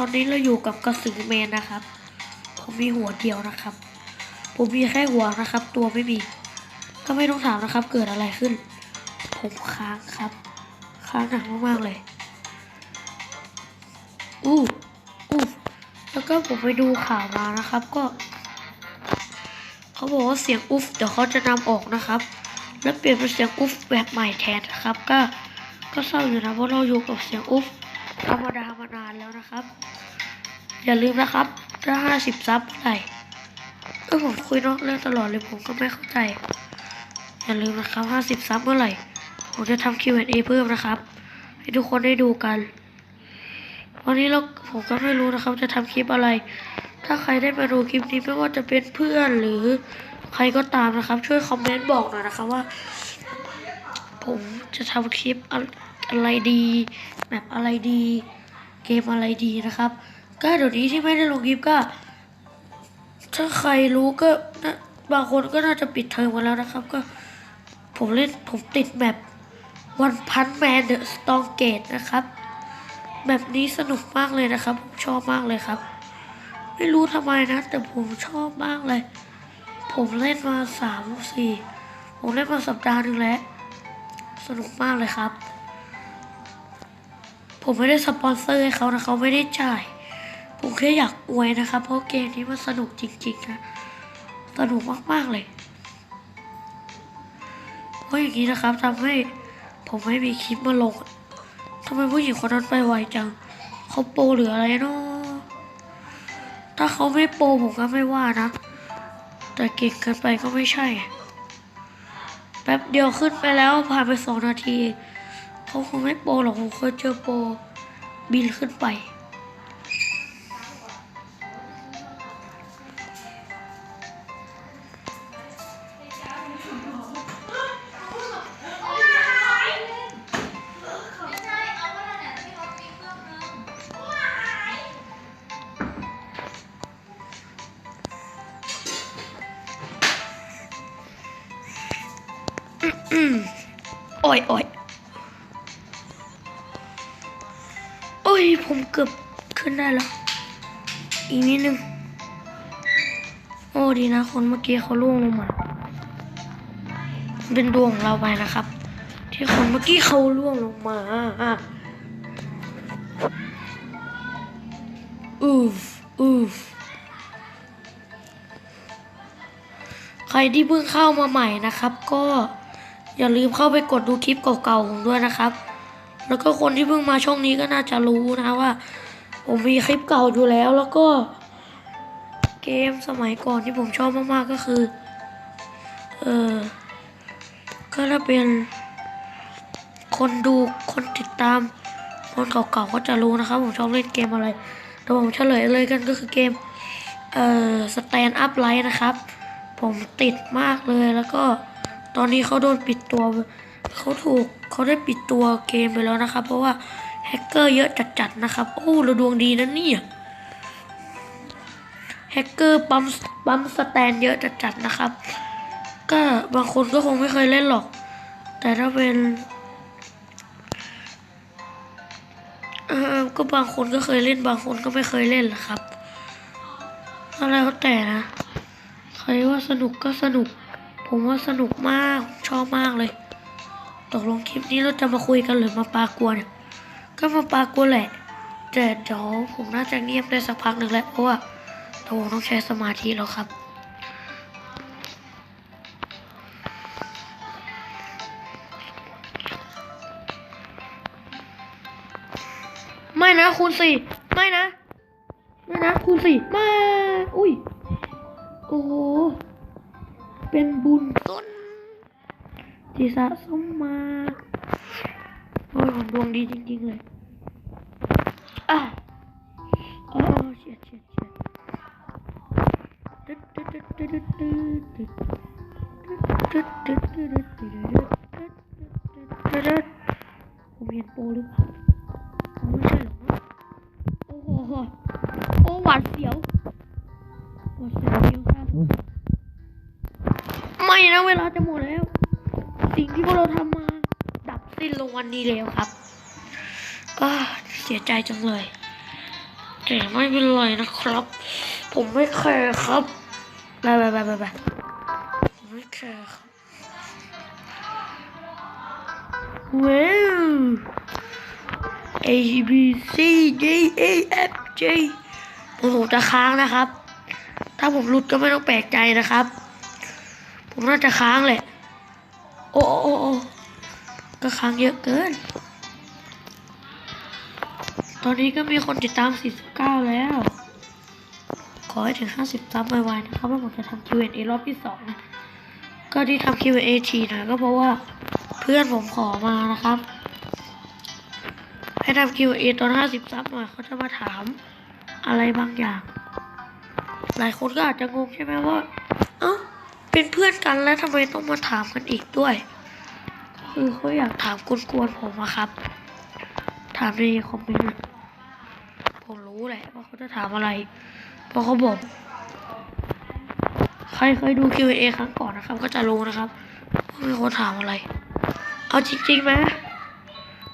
อนนี้เราอยู่กับกระสือแมนนะครับ ผมมีหัวเดียวนะครับ ผมมีแค่หัวนะครับ ตัวไม่มี ก็ไม่ต้องถามนะครับ เกิดอะไรขึ้น ผมค้างครับ ค้างหนักมากๆเลย อู้อู้แล้วก็ผมไปดูข่าวมานะครับก็ เขาบอกว่าเสียงอุฟเดี๋ยวเขาจะนำออกนะครับ แล้วเปลี่ยนเป็นเสียงอุฟแบบใหม่แทนนะครับ ก็ก็เศร้าอยู่นะเพราะเราอยู่กับเสียงอุฟธรรมดา อย่าลืมนะครับ ถ้าห้าสิบซับเมื่อไหร่เออผมคุยนอกเรื่องตลอดเลยผมก็ไม่เข้าใจ อย่าลืมนะครับห้าสิบซับเมื่อไหร่ ผมจะทำ Q&A เพิ่มนะครับ ให้ทุกคนได้ดูกัน วันนี้เราผมก็ไม่รู้นะครับ จะทำคลิปอะไร ถ้าใครได้มาดูคลิปนี้ไม่ว่าจะเป็นเพื่อนหรือใครก็ตามนะครับ ช่วยคอมเมนต์บอกหน่อยนะครับว่า ผมจะทำคลิปอะอะไรดีแบบอะไรดี เกมอะไรดีนะครับ ก็เดี๋ยวนี้ที่ไม่ได้ลงคลิปก็ ถ้าใครรู้ก็นะบางคนก็น่าจะปิดเทอมกันแล้วนะครับ ก็ ผมเล่นผมติดแบบวันพันแมนเดอะสตองเกตนะครับแบบนี้สนุกมากเลยนะครับ ผมชอบมากเลยครับ ไม่รู้ทำไมนะ แต่ผมชอบมากเลย ผมเล่นมาสามสี่ผมเล่นมาสัปดาห์หนึ่งแล้ว สนุกมากเลยครับ ผมไม่ได้สปอนเซอร์ให้เขานะเขาไม่ได้จ่าย ผมแค่อยากอวยนะครับ เพราะเกมนี้มันสนุกจริงๆนะ สนุกมากๆเลยเพราะอย่างนี้นะครับทำให้ผมไม่มีคลิปมาลงทำไมผู้หญิงคนนั้นไปไวจังเขาโปรหรืออะไรเนาะถ้าเขาไม่โปรผมก็ไม่ว่านะ แต่เก่งเกินไปก็ไม่ใช่ แป๊บเดียวขึ้นไปแล้วผ่านไปสองนาทีเขาคงไม่โปรหรอกผมเคยเจอโปรบินขึ้นไป อโอ้ยโอ้ยโอ้ย ผมเกือบขึ้นได้แล้ว อีกนิดนึง โอ้ดีนะ คนเมื่อกี้เขาล่วงลงมา เป็นดวงของเราไปนะครับ ที่คนเมื่อกี้เขาล่วงลงมาอูฟอูฟใครที่เพิ่งเข้ามาใหม่นะครับก็ อย่าลืมเข้าไปกดดูคลิปเก่าๆผมด้วยนะครับ แล้วก็คนที่เพิ่งมาช่องนี้ก็น่าจะรู้นะว่า ผมมีคลิปเก่าอยู่แล้วแล้วก็ เกมสมัยก่อนที่ผมชอบมากๆก็คือ เออก็ถ้าเป็น คนดูคนติดตาม คนเก่าๆก็จะรู้นะครับ ผมชอบเล่นเกมอะไรเดี๋ยวผมเฉลยเลยกันก็คือเกมเอ่อ stand up light นะครับ ผมติดมากเลยแล้วก็ ตอนนี้เขาโดนปิดตัวเขาถูกเขาได้ปิดตัวเกมไปแล้วนะครับ เพราะว่าแฮกเกอร์เยอะจัดๆนะครับ โอ้เราดวงดีนะเนี่ยแฮกเกอร์ปั๊มปั๊มสแตนเยอะจัดๆนะครับ ก็บางคนก็คงไม่เคยเล่นหรอก แต่ถ้าเป็นก็บางคนก็เคยเล่นบางคนก็ไม่เคยเล่นแหละครับ อะไรก็แต่นะ ใครว่าสนุกก็สนุก ผมว่าสนุกมากผมชอบมากเลย ตกลงคลิปนี้เราจะมาคุยกันหรือมาปากวนเนี่ยก็มาปากวนแหละแต่เดี๋ยวผมน่าจะเงียบได้สักพักหนึ่งแล้วเพราะว่าเดี๋ยวผมต้องใช้สมาธิแล้วครับ ไม่นะคูณสี่ไม่นะ ไม่นะคูณสี่ไม่อุ้ย เป็นบุญต้นที่สะสมมาโอ้ยดวงดีจริงๆเลยอะโอ้เฉียดเฉียดเฉียดตึ๊ดตึ๊ดตึ๊ดตึ๊ดตึ๊ดตึ๊ดตึ๊ดตึ๊ดตึ๊ดตึ๊ดตึ๊ดตึ๊ดตึ๊ดตึ๊ดตึ๊ดผมเห็นโปรหรือเปล่า วันนี้แล้วครับอ้าเสียใจจังเลยแถแต่ไม่เป็นไรนะครับ ผมไม่แคร์ครับไปไปไปไปไปผมไม่แคร์ครับว้าว A B C D E F G ผมผมจะค้างนะครับ ถ้าผมหลุดก็ไม่ต้องแปลกใจนะครับ ผมน่าจะค้างแหละ โอ้โอ้โอ้ ก็ค้างเยอะเกิน ตอนนี้ก็มีคนติดตาม 49 แล้ว ขอให้ถึง 50ซับไวๆนะครับว่าผมจะทำ Q&A รอบที่สองนะ ก็ที่ทำ Q&A ทีนะก็เพราะว่าเพื่อนผมขอมานะครับ ให้ทำ Q&A ตอน 50ซับหน่อยเขาจะมาถามอะไรบางอย่าง หลายคนก็อาจจะงงใช่ไหมว่า เอ้า เป็นเพื่อนกันแล้วทำไมต้องมาถามกันอีกด้วย คือเขาอยากถามกวนๆผมอะครับ ถามในคอมเมนต์ผมรู้แหละว่าเขาจะถามอะไร เพราะเขาบอก ใครเคยดู Q&A ครั้งก่อนนะครับ ก็จะรู้นะครับว่ามีคนถามอะไร เอาจริงๆไหม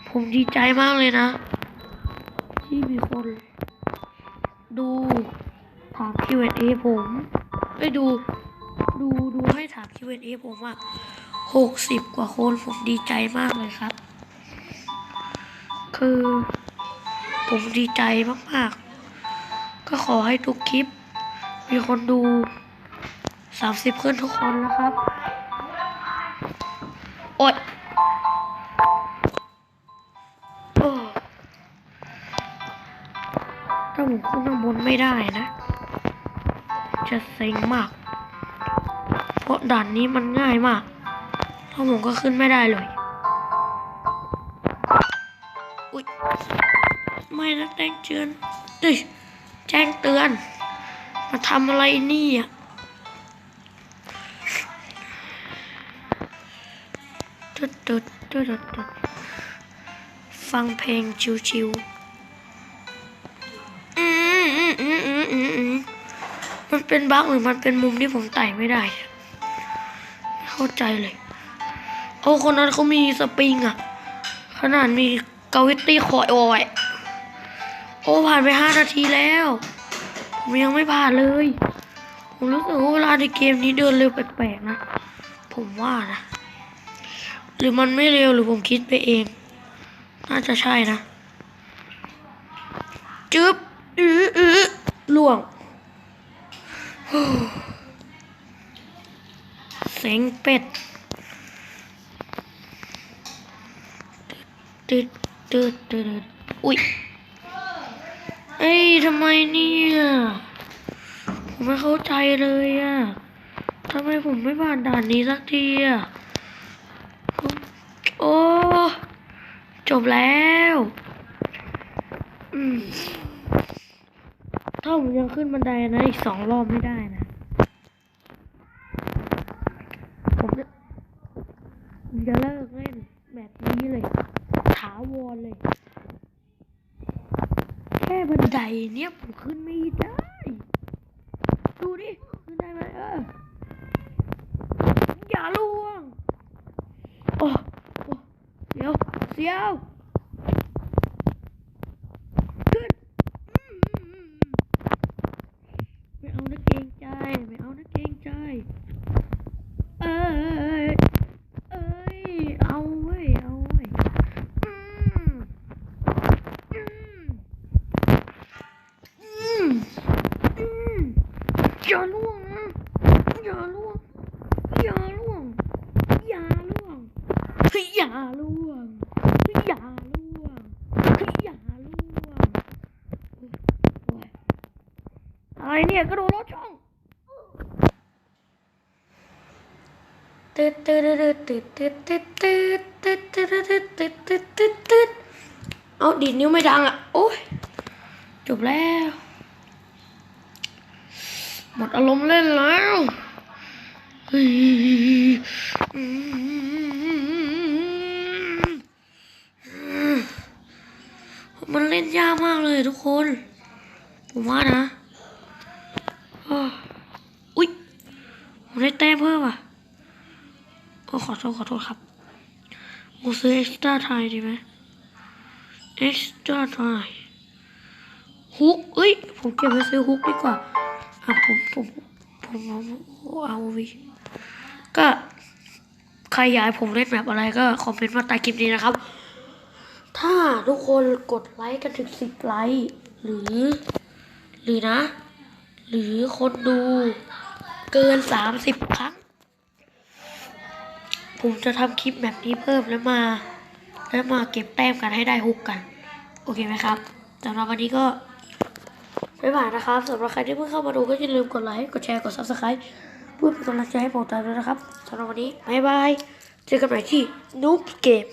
ผมดีใจมากเลยนะ ที่มีคน ดูถาม Q&A ผมไม่ดู ดูดูให้ถาม Q&A ผมอะ หกสิบกว่าคนผมดีใจมากเลยครับ คือ ผมดีใจมากๆ ก็ขอให้ทุกคลิป มีคนดูสามสิบขึ้นทุกคนนะครับ โอ๊ยโอ้ถ้าผมขึ้นข้างบนไม่ได้นะ จะเซ็งมาก เพราะด่านนี้มันง่ายมาก ถ้าผมก็ขึ้นไม่ได้เลย อุ๊ยไม่นะแจ้งเตือนเอ้ยแจ้งเตือน มาทำอะไรนี่อะตึ๊ดตึ๊ดตึ๊ดตึ๊ดฟังเพลงชิวๆอืมอืมอืมอืมอืมอืมมันเป็นบั๊กหรือมันเป็นมุมที่ผมไต่ไม่ได้ เข้าใจเลย โอ้คนนั้นเขามีสปริงอะขนาดมีกาวิตี้คอยโอยโอ้ผ่านไปห้านาทีแล้ว ผมยังไม่ผ่านเลย ผมรู้สึกว่าเวลาในเกมนี้เดินเร็วแปลกๆนะ ผมว่านะ หรือมันไม่เร็วหรือผมคิดไปเอง น่าจะใช่นะจึ๊บอืออือล่วงเสงเป็ด ตึ๊ดตึ๊ดตึ๊ดอุ้ยเอ้ยทำไมเนี่ยผมไม่เข้าใจเลยอะทำไมผมไม่ผ่านด่านนี้สักทีอะโอ้จบแล้วถ้าผมยังขึ้นบันไดนะอีกสองรอบไม่ได้นะผมจะจะเลิกเล่นแบบนี้เลย ถาวรเลย แค่บันได เนี่ยผมขึ้นไม่ได้ ดูดิขึ้นได้ไหมเอออย่าล่วงโอ้โอ้เสียวเสียวขึ้นอืมอืมอืมไม่เอานะเกรงใจ ไม่เอานะเกรงใจ เอ้ย เอ้ย เอาเว้ย เอาเว้ย อืม อืม อืม อืม อย่าล่วงนะอย่าล่วงอย่าล่วงอย่าล่วงอย่าล่วงอย่าล่วงอย่าล่วงอะไรเนี่ยกระโดดรถช่องตึ๊ดตึ๊ดตึ๊ดตึ๊ดตึ๊ดตึ๊ดตึ๊ดตึ๊ดตึ๊ดตึ๊ดตึ๊ดตึ๊ดตึ๊ดเอาดีดนิ้วไม่ดังอะโอ้ยจบแล้ว หมดอารมณ์เล่นแล้วมันเล่นยากมากเลยทุกคน ผมว่านะอุ๊ยผมได้แต้มเพิ่มอะโอ้ขอโทษขอโทษครับผมซื้อเอ็กซ์ตร้าไทยดีไหมเอ็กซ์ตร้าไทยฮุกเอ้ย ผมเก็บไปซื้อฮุกดีกว่า อะผมผมผมผมเอาวิก็ใครอยากให้ผมเล่นแบบอะไรก็คอมเมนต์มาใต้คลิปนี้นะครับ ถ้าทุกคนกดไลค์กันถึงสิบไลค์หรือ หรือนะ หรือคนดูเกินสามสิบครั้ง ผมจะทำคลิปแบบนี้เพิ่มแล้วมา แล้วมาเก็บแต้มกันให้ได้ฮุกกัน โอเคไหมครับสำหรับวันนี้ก็ บ๊ายบายนะครับสำหรับใครที่เพิ่งเข้ามาดูก็อย่าลืมกดไลค์กดแชร์กด subscribe เพื่อเป็นกำลังใจให้ผมต่อด้วยนะครับสำหรับวันนี้บ๊ายบายเจอกันใหม่ที่นูบเกม